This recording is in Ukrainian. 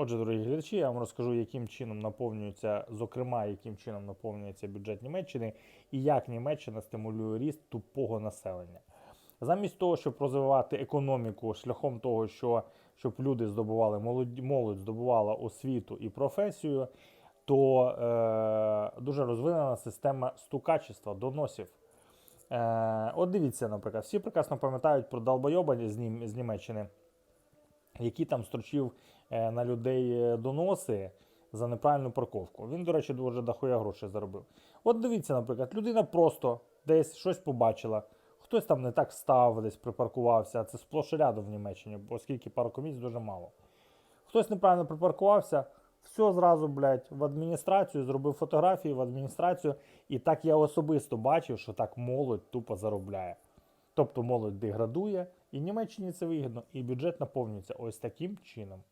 Отже, дорогі глядачі, я вам розкажу, яким чином наповнюється, зокрема, яким чином наповнюється бюджет Німеччини і як Німеччина стимулює ріст тупого населення. Замість того, щоб розвивати економіку шляхом того, що щоб люди здобували молодь, молодь здобувала освіту і професію, то е, дуже розвинена система стукачества, доносів. Е, от дивіться, наприклад, всі прекрасно пам'ятають про долбойоба з, Нім, з Німеччини, який там строчив е, на людей е, доноси за неправильну парковку. Він, до речі, дуже дохуя грошей заробив. От дивіться, наприклад, людина просто десь щось побачила, хтось там не так став, десь припаркувався. Це сплош рядом в Німеччині, оскільки паркомісць дуже мало. Хтось неправильно припаркувався, все зразу, блядь, в адміністрацію, зробив фотографії в адміністрацію. І так я особисто бачив, що так молодь тупо заробляє. Тобто молодь деградує, і Німеччині це вигідно, і бюджет наповнюється ось таким чином.